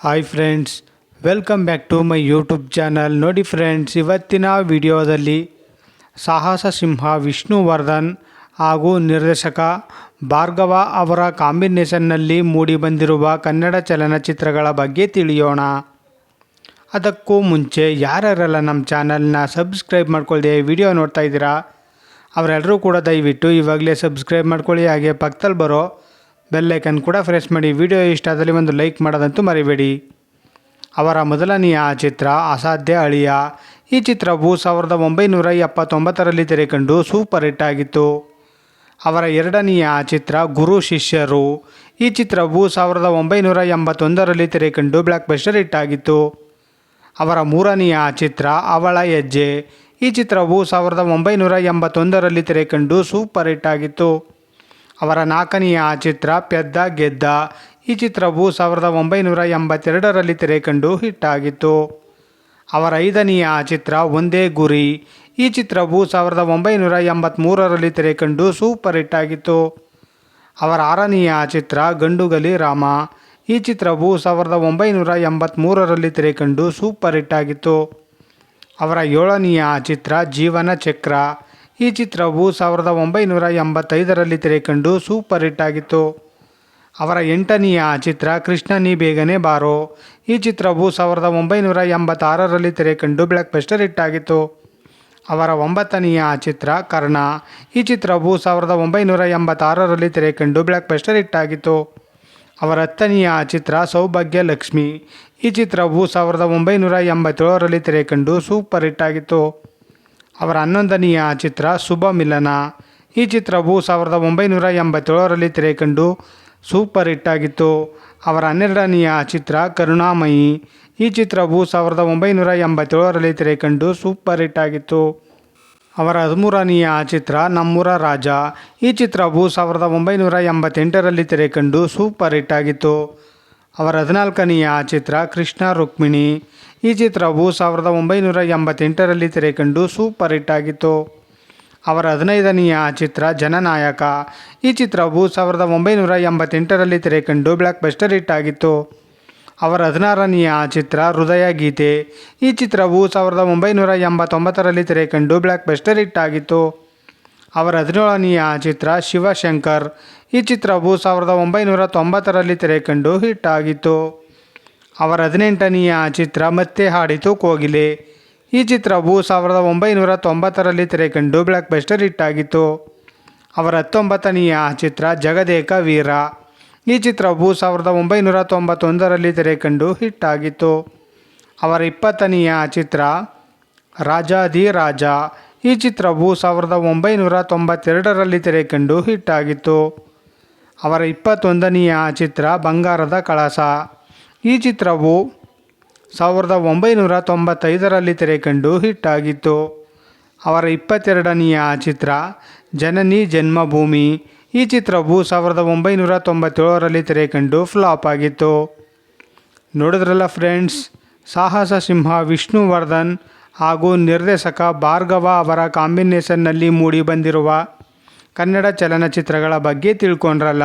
Hi friends welcome back to my YouTube channel ನೋಡಿ friends ಇವತ್ತಿನ ವಿಡಿಯೋದಲ್ಲಿ ಸಾಹಸ ಸಿಂಹ ವಿಷ್ಣುವರ್ಧನ್ ಹಾಗೂ ನಿರ್ದೇಶಕ ಭಾರ್ಗವ ಅವರ ಕಾಂಬಿನೇಷನ್ನಲ್ಲಿ ಮೂಡಿಬಂದಿರುವ ಕನ್ನಡ ಚಲನಚಿತ್ರಗಳ ಬಗ್ಗೆ ತಿಳಿಯೋಣ. ಅದಕ್ಕೂ ಮುಂಚೆ ಯಾರ್ಯಾರೆಲ್ಲ ನಮ್ಮ ಚಾನಲ್ನ ಸಬ್ಸ್ಕ್ರೈಬ್ ಮಾಡ್ಕೊಳ್ಳದೆ ವಿಡಿಯೋ ನೋಡ್ತಾ ಇದ್ದೀರಾ ಅವರೆಲ್ಲರೂ ಕೂಡ ದಯವಿಟ್ಟು ಇವಾಗಲೇ ಸಬ್ಸ್ಕ್ರೈಬ್ ಮಾಡ್ಕೊಳ್ಳಿ. ಹಾಗೆ ಪಕ್ಕದಲ್ಲಿ ಬರೋ ಬೆಲ್ಲೈಕನ್ ಕೂಡ ಪ್ರೆಸ್ ಮಾಡಿ. ವಿಡಿಯೋ ಇಷ್ಟ ಆದಲ್ಲಿ ಒಂದು ಲೈಕ್ ಮಾಡೋದಂತೂ ಮರಿಬೇಡಿ. ಅವರ ಮೊದಲನೆಯ ಚಿತ್ರ ಅಸಾಧ್ಯ ಅಳಿಯ. ಈ ಚಿತ್ರವು ಸಾವಿರದ ಒಂಬೈನೂರ ಎಪ್ಪತ್ತೊಂಬತ್ತರಲ್ಲಿ ತೆರೆಕಂಡು ಸೂಪರ್ ಹಿಟ್ ಆಗಿತ್ತು. ಅವರ ಎರಡನೆಯ ಚಿತ್ರ ಗುರು ಶಿಷ್ಯರು. ಈ ಚಿತ್ರವು ಸಾವಿರದ ಒಂಬೈನೂರ ಎಂಬತ್ತೊಂದರಲ್ಲಿ ತೆರೆಕಂಡು ಬ್ಲ್ಯಾಕ್ ಬಸ್ಟರ್ ಹಿಟ್ ಆಗಿತ್ತು. ಅವರ ಮೂರನೆಯ ಚಿತ್ರ ಅವಳ ಹೆಜ್ಜೆ. ಈ ಚಿತ್ರವು ಸಾವಿರದ ಒಂಬೈನೂರ ಎಂಬತ್ತೊಂದರಲ್ಲಿ ತೆರೆಕಂಡು ಸೂಪರ್ ಹಿಟ್ ಆಗಿತ್ತು. ಅವರ ನಾಲ್ಕನೆಯ ಚಿತ್ರ ಪೆದ್ದ ಗೆದ್ದ. ಈ ಚಿತ್ರವು ಸಾವಿರದ ಒಂಬೈನೂರ ಎಂಬತ್ತೆರಡರಲ್ಲಿ ತೆರೆಕಂಡು ಹಿಟ್ ಆಗಿತ್ತು ಅವರ ಐದನೆಯ ಚಿತ್ರ ಒಂದೇ ಗುರಿ. ಈ ಚಿತ್ರವು ಸಾವಿರದ ಒಂಬೈನೂರ ಎಂಬತ್ತ್ಮೂರರಲ್ಲಿ ತೆರೆಕಂಡು ಸೂಪರ್ ಹಿಟ್ ಆಗಿತ್ತು ಅವರ ಆರನೆಯ ಚಿತ್ರ ಗಂಡುಗಲಿ ರಾಮ. ಈ ಚಿತ್ರವು ಸಾವಿರದ ಒಂಬೈನೂರ ಎಂಬತ್ತ್ಮೂರರಲ್ಲಿ ತೆರೆಕಂಡು ಸೂಪರ್ ಹಿಟ್ ಆಗಿತ್ತು ಅವರ ಏಳನೆಯ ಚಿತ್ರ ಜೀವನ ಚಕ್ರ. ಈ ಚಿತ್ರವು ಸಾವಿರದ ಒಂಬೈನೂರ ಎಂಬತ್ತೈದರಲ್ಲಿ ತೆರೆಕಂಡು ಸೂಪರ್ ಹಿಟ್ ಆಗಿತ್ತು. ಅವರ ಎಂಟನೆಯ ಚಿತ್ರ ಕೃಷ್ಣ ನೀ ಬೇಗನೆ ಬಾರೋ. ಈ ಚಿತ್ರವು ಸಾವಿರದ ಒಂಬೈನೂರ ಎಂಬತ್ತಾರರಲ್ಲಿ ತೆರೆಕಂಡು ಬ್ಲಾಕ್ ಬಸ್ಟರ್ ಹಿಟ್ ಆಗಿತ್ತು. ಅವರ ಒಂಬತ್ತನೆಯ ಚಿತ್ರ ಕರ್ಣ. ಈ ಚಿತ್ರವು ಸಾವಿರದ ಒಂಬೈನೂರ ಎಂಬತ್ತಾರರಲ್ಲಿ ತೆರೆಕಂಡು ಬ್ಲಾಕ್ ಬಸ್ಟರ್ ಹಿಟ್ ಆಗಿತ್ತು. ಅವರ ಹತ್ತನೆಯ ಚಿತ್ರ ಸೌಭಾಗ್ಯ ಲಕ್ಷ್ಮಿ. ಈ ಚಿತ್ರವು ಸಾವಿರದ ಒಂಬೈನೂರ ಎಂಬತ್ತೇಳರಲ್ಲಿ ತೆರೆಕಂಡು ಸೂಪರ್ ಹಿಟ್ ಆಗಿತ್ತು. ಅವರ ಹನ್ನೊಂದನೆಯ ಚಿತ್ರ ಶುಭ ಮಿಲನ. ಈ ಚಿತ್ರವು ಸಾವಿರದ ಒಂಬೈನೂರ ಎಂಬತ್ತೇಳರಲ್ಲಿ ತೆರೆಕಂಡು ಸೂಪರ್ ಹಿಟ್ ಆಗಿತ್ತು. ಅವರ ಹನ್ನೆರಡನೆಯ ಚಿತ್ರ ಕರುಣಾಮಯಿ. ಈ ಚಿತ್ರವು ಸಾವಿರದ ಒಂಬೈನೂರ ಎಂಬತ್ತೇಳರಲ್ಲಿ ತೆರೆಕಂಡು ಸೂಪರ್ ಹಿಟ್ ಆಗಿತ್ತು. ಅವರ ಹದಿಮೂರನೆಯ ಚಿತ್ರ ನಮ್ಮೂರ ರಾಜ. ಈ ಚಿತ್ರವು ಸಾವಿರದ ಒಂಬೈನೂರ ಎಂಬತ್ತೆಂಟರಲ್ಲಿ ತೆರೆಕಂಡು ಸೂಪರ್ ಹಿಟ್ ಆಗಿತ್ತು. ಅವರ ಹದಿನಾಲ್ಕನೆಯ ಚಿತ್ರ ಕೃಷ್ಣ ರುಕ್ಮಿಣಿ. ಈ ಚಿತ್ರವು ಸಾವಿರದ ಒಂಬೈನೂರ ಎಂಬತ್ತೆಂಟರಲ್ಲಿ ತೆರೆಕಂಡು ಸೂಪರ್ ಹಿಟ್ ಆಗಿತ್ತು. ಅವರ ಹದಿನೈದನೆಯ ಚಿತ್ರ ಜನನಾಯಕ. ಈ ಚಿತ್ರವು ಸಾವಿರದ ಒಂಬೈನೂರ ಎಂಬತ್ತೆಂಟರಲ್ಲಿ ತೆರೆಕಂಡು ಬ್ಲ್ಯಾಕ್ ಬಸ್ಟರ್ ಹಿಟ್ ಆಗಿತ್ತು. ಅವರ ಹದಿನಾರನೆಯ ಚಿತ್ರ ಹೃದಯ ಗೀತೆ. ಈ ಚಿತ್ರವು ಸಾವಿರದ ಒಂಬೈನೂರ ಎಂಬತ್ತೊಂಬತ್ತರಲ್ಲಿ ತೆರೆಕಂಡು ಬ್ಲ್ಯಾಕ್ ಬಸ್ಟರ್ ಹಿಟ್ ಆಗಿತ್ತು. ಅವರ ಹದಿನೇಳನೆಯ ಚಿತ್ರ ಶಿವಶಂಕರ್. ಈ ಚಿತ್ರವು ಸಾವಿರದ ಒಂಬೈನೂರ ತೊಂಬತ್ತರಲ್ಲಿ ತೆರೆಕಂಡು ಹಿಟ್ ಆಗಿತ್ತು. ಅವರ ಹದಿನೆಂಟನೆಯ ಚಿತ್ರ ಮತ್ತೆ ಹಾಡಿತು ಕೋಗಿಲೆ. ಈ ಚಿತ್ರವು ಸಾವಿರದ ಒಂಬೈನೂರ ತೊಂಬತ್ತರಲ್ಲಿ ತೆರೆಕಂಡು ಬ್ಲ್ಯಾಕ್ ಬಸ್ಟರ್ ಹಿಟ್ ಆಗಿತ್ತು ಅವರ ಹತ್ತೊಂಬತ್ತನೆಯ ಚಿತ್ರ ಜಗದೇಕ ವೀರ. ಈ ಚಿತ್ರವು ಸಾವಿರದ ಒಂಬೈನೂರ ತೊಂಬತ್ತೊಂದರಲ್ಲಿ ತೆರೆಕಂಡು ಹಿಟ್ ಆಗಿತ್ತು ಅವರ ಇಪ್ಪತ್ತನೆಯ ಚಿತ್ರ ರಾಜಾದಿ ರಾಜ. ಈ ಚಿತ್ರವು ಸಾವಿರದ ಒಂಬೈನೂರ ತೊಂಬತ್ತೆರಡರಲ್ಲಿ ತೆರೆಕಂಡು ಹಿಟ್ ಆಗಿತ್ತು ಅವರ ಇಪ್ಪತ್ತೊಂದನೆಯ ಚಿತ್ರ ಬಂಗಾರದ ಕಳಸ. ಈ ಚಿತ್ರವು ಸಾವಿರದ ಒಂಬೈನೂರ ತೊಂಬತ್ತೈದರಲ್ಲಿ ತೆರೆಕಂಡು ಹಿಟ್ ಆಗಿತ್ತು ಅವರ ಇಪ್ಪತ್ತೆರಡನೆಯ ಚಿತ್ರ ಜನನಿ ಜನ್ಮಭೂಮಿ. ಈ ಚಿತ್ರವು ಸಾವಿರದ ಒಂಬೈನೂರ ತೊಂಬತ್ತೇಳರಲ್ಲಿ ತೆರೆಕಂಡು ಫ್ಲಾಪ್ ಆಗಿತ್ತು. ನೋಡಿದ್ರಲ್ಲ ಫ್ರೆಂಡ್ಸ್, ಸಾಹಸ ಸಿಂಹ ವಿಷ್ಣುವರ್ಧನ್ ಹಾಗೂ ನಿರ್ದೇಶಕ ಭಾರ್ಗವ ಅವರ ಕಾಂಬಿನೇಷನ್ನಲ್ಲಿ ಮೂಡಿಬಂದಿರುವ ಕನ್ನಡ ಚಲನಚಿತ್ರಗಳ ಬಗ್ಗೆ ತಿಳ್ಕೊಂಡ್ರಲ್ಲ.